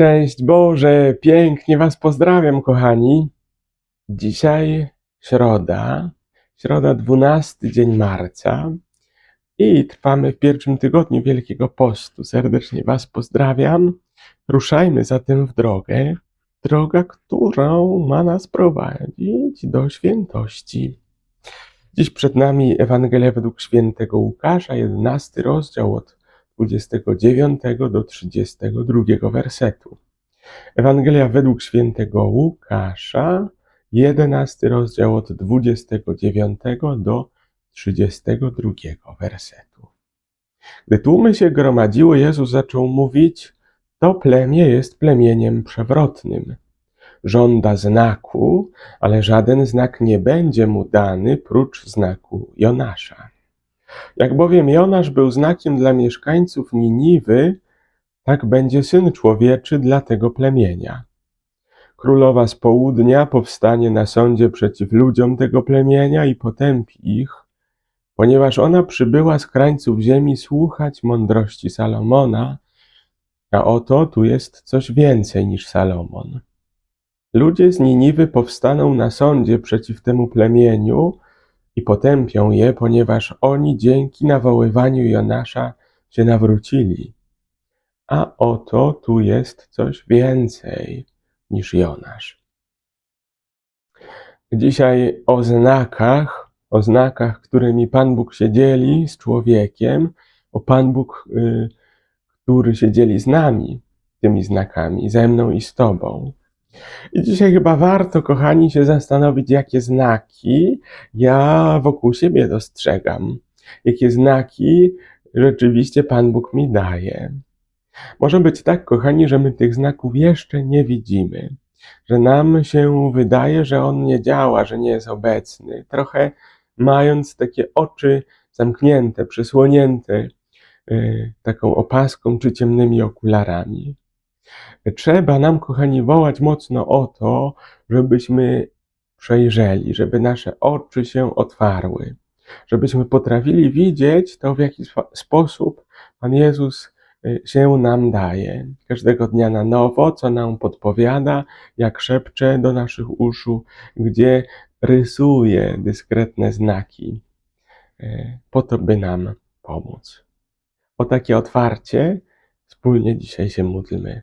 Szczęść Boże, pięknie Was pozdrawiam, kochani. Dzisiaj środa, środa 12 dzień marca i trwamy w pierwszym tygodniu Wielkiego Postu. Serdecznie Was pozdrawiam. Ruszajmy zatem w drogę, droga, którą ma nas prowadzić do świętości. Dziś przed nami Ewangelia według świętego Łukasza, 11 rozdział od 29 do 32 wersetu. Ewangelia według świętego Łukasza, 11 rozdział od 29 do 32 wersetu. Gdy tłumy się gromadziły, Jezus zaczął mówić: To plemię jest plemieniem przewrotnym. Żąda znaku, ale żaden znak nie będzie mu dany prócz znaku Jonasza. Jak bowiem Jonasz był znakiem dla mieszkańców Niniwy, tak będzie syn człowieczy dla tego plemienia. Królowa z południa powstanie na sądzie przeciw ludziom tego plemienia i potępi ich, ponieważ ona przybyła z krańców ziemi słuchać mądrości Salomona, a oto tu jest coś więcej niż Salomon. Ludzie z Niniwy powstaną na sądzie przeciw temu plemieniu i potępią je, ponieważ oni dzięki nawoływaniu Jonasza się nawrócili. A oto tu jest coś więcej niż Jonasz. Dzisiaj o znakach, o znakach, którymi Pan Bóg się dzieli z człowiekiem, o Pan Bóg, y, który się dzieli z nami tymi znakami, ze mną i z Tobą. I dzisiaj chyba warto, kochani, się zastanowić, jakie znaki ja wokół siebie dostrzegam, jakie znaki rzeczywiście Pan Bóg mi daje. Może być tak, kochani, że my tych znaków jeszcze nie widzimy, że nam się wydaje, że On nie działa, że nie jest obecny, trochę mając takie oczy zamknięte, przysłonięte y, taką opaską czy ciemnymi okularami. Trzeba nam, kochani, wołać mocno o to, żebyśmy przejrzeli, żeby nasze oczy się otwarły, żebyśmy potrafili widzieć to, w jaki spo- sposób Pan Jezus y, się nam daje. Każdego dnia na nowo, co nam podpowiada, jak szepcze do naszych uszu, gdzie rysuje dyskretne znaki, y, po to, by nam pomóc. O takie otwarcie wspólnie dzisiaj się módlmy.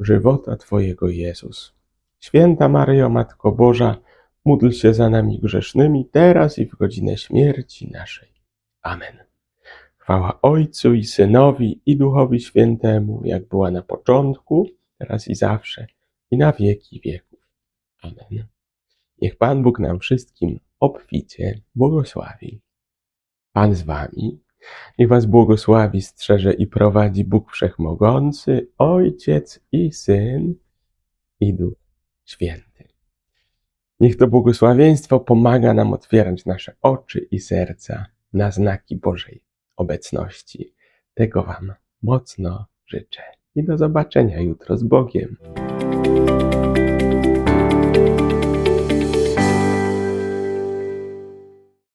żywota Twojego Jezus. Święta Maryjo, Matko Boża, módl się za nami grzesznymi, teraz i w godzinę śmierci naszej. Amen. Chwała Ojcu i Synowi i Duchowi Świętemu, jak była na początku, teraz i zawsze, i na wieki wieków. Amen. Niech Pan Bóg nam wszystkim obficie błogosławi. Pan z Wami. Niech Was błogosławi, strzeże i prowadzi Bóg Wszechmogący, Ojciec i Syn i Duch Święty. Niech to błogosławieństwo pomaga nam otwierać nasze oczy i serca na znaki Bożej obecności. Tego Wam mocno życzę i do zobaczenia jutro z Bogiem.